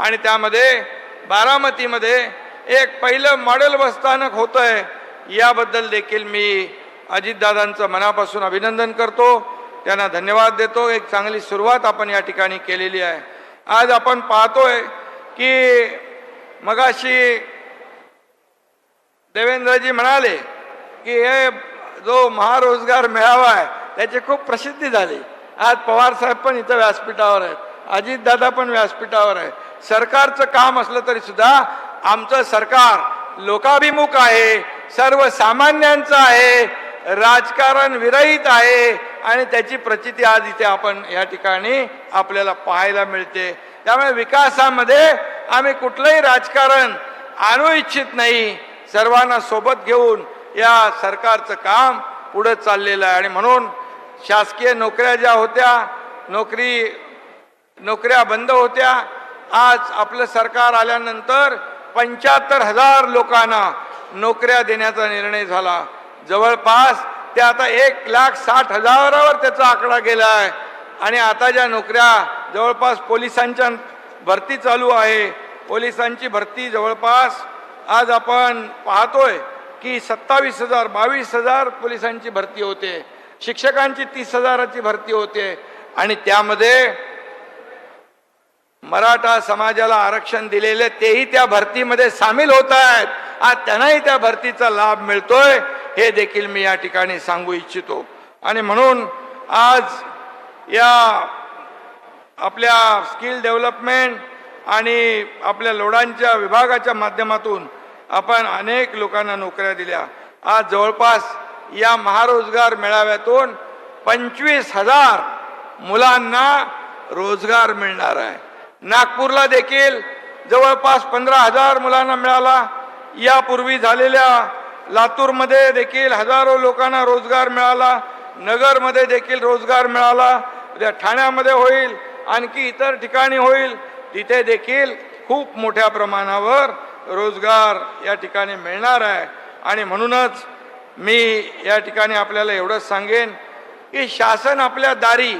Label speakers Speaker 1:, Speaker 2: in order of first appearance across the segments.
Speaker 1: आणि त्यामध्ये बारामतीमध्ये एक पहिलं मॉडेल बसस्थानक होतं आहे याबद्दल देखील मी अजितदादांचं मनापासून अभिनंदन करतो. त्यांना धन्यवाद देतो. एक चांगली सुरुवात आपण या ठिकाणी केलेली आहे. आज आपण पाहतोय की मगाशी देवेंद्रजी म्हणाले की हे जो महारोजगार मेळावा आहे त्याची खूप प्रसिद्धी झाली. आज पवार साहेब पण इथं व्यासपीठावर आहेत. अजितदादा पण व्यासपीठावर आहे. सरकारचं काम असलं तरी सुद्धा आमचं सरकार लोकाभिमुख आहे सर्वसामान्यांचं आहे राजकारण विरहित आहे आणि त्याची प्रचिती आज इथे आपण या ठिकाणी आपल्याला पाहायला मिळते. त्यामुळे विकासामध्ये आम्ही कुठलंही राजकारण आणू इच्छित नाही. सर्वांना सोबत घेऊन या सरकारचं काम पुढं चाललेलं आहे. आणि म्हणून शासकीय नोकऱ्या ज्या होत्या नोकरी नोकऱ्या बंद होत्या. आज आपलं सरकार आल्यानंतर पंच्याहत्तर हजार लोकांना नोकऱ्या देण्याचा निर्णय झाला. जवळपास ते आता एक लाख साठ हजारावर त्याचा आकडा गेला आहे आणि आता ज्या नोकऱ्या जवळपास पोलिसांच्या भरती चालू आहे पोलिसांची भरती जवळपास आज आपण पाहतोय की सत्तावीस हजार बावीस हजार पोलिसांची भरती होते. शिक्षकांची तीस हजाराची भरती होते. आणि त्यामध्ये मराठा समाजाला आरक्षण दिलेले तेही त्या भरतीमध्ये सामील होत आहेत. आज त्यांनाही त्या भरतीचा लाभ मिळतोय. हे देखील मी या ठिकाणी सांगू इच्छितो. आणि म्हणून आज या आपल्या स्किल डेव्हलपमेंट आणि आपल्या लोडांच्या विभागाच्या माध्यमातून आपण अनेक लोकांना नोकऱ्या दिल्या. आज जवळपास या महारोजगार मेळाव्यातून पंचवीस हजार मुलांना रोजगार मिळणार आहे. नागपूरला देखील जवळपास पंधरा हजार मुलांना मिळाला. यापूर्वी झालेल्या लातूरमध्ये देखील हजारो लोकांना रोजगार मिळाला. नगरमध्ये देखील रोजगार मिळाला. उद्या ठाण्यामध्ये होईल आणखी इतर ठिकाणी होईल. तिथे देखील खूप मोठ्या प्रमाणावर रोजगार या ठिकाणी मिळणार आहे. आणि म्हणूनच मी या ठिकाणी आपल्याला एवढंच सांगेन की शासन आपल्या दारी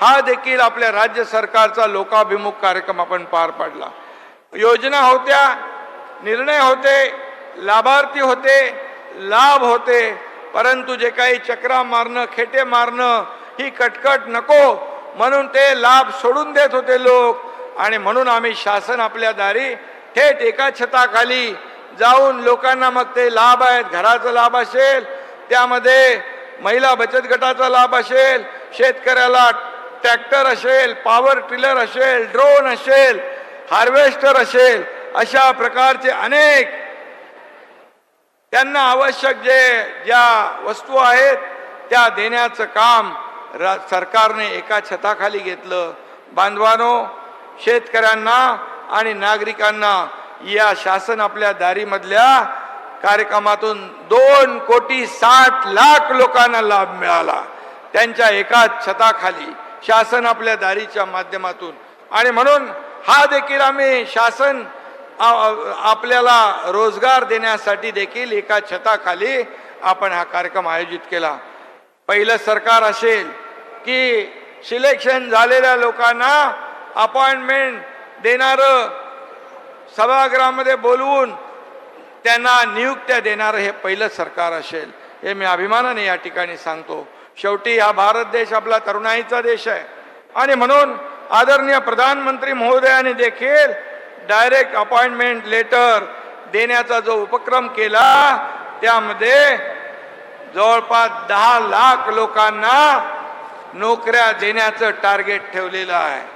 Speaker 1: हा देखील आपल्या राज्य सरकारचा लोकाभिमुख कार्यक्रम आपण पार पाडला. योजना होत्या निर्णय होते लाभार्थी होते लाभ होते परंतु जे काही चक्रा मारणं खेटे मारणं ही कटकट नको म्हणून ते लाभ सोडून देत होते लोक. आणि म्हणून आम्ही शासन आपल्या दारी थेट एका छताखाली जाऊन लोकांना मग ते लाभ आहेत घराचा लाभ असेल त्यामध्ये महिला बचत गटाचा लाभ असेल शेतकऱ्याला ट्रॅक्टर असेल पॉवर टिलर असेल ड्रोन असेल हार्वेस्टर असेल अशा प्रकारचे अनेक त्यांना आवश्यक जे ज्या वस्तू आहेत त्या देण्याचं काम सरकारने एका छताखाली घेतलं. बांधवानो शेतकऱ्यांना आणि नागरिकांना या शासन आपल्या दारीमधल्या कार्यक्रमातून दोन कोटी साठ लाख लोकांना लाभ मिळाला. त्यांच्या एकाच छताखाली शासन आपल्या दारीच्या माध्यमातून. आणि म्हणून हा देखील आम्ही शासन आपल्याला रोजगार देण्यासाठी देखील एका छताखाली आपण हा कार्यक्रम आयोजित केला. पहिलं सरकार असेल की सिलेक्शन झालेल्या लोकांना अपॉइंटमेंट देणारं सभागृहामध्ये बोलवून त्यांना नियुक्त्या देणारं हे पहिलं सरकार असेल हे मी अभिमानाने या ठिकाणी सांगतो. शेवटी हा भारत देश आपला तरुणाईचा देश आहे. आणि म्हणून आदरणीय प्रधानमंत्री महोदयाने देखील डायरेक्ट अपॉइंटमेंट लेटर देण्याचा जो उपक्रम केला त्यामध्ये जवळपास दहा लाख लोकांना नोकऱ्या देण्याचं टार्गेट ठेवलेलं आहे.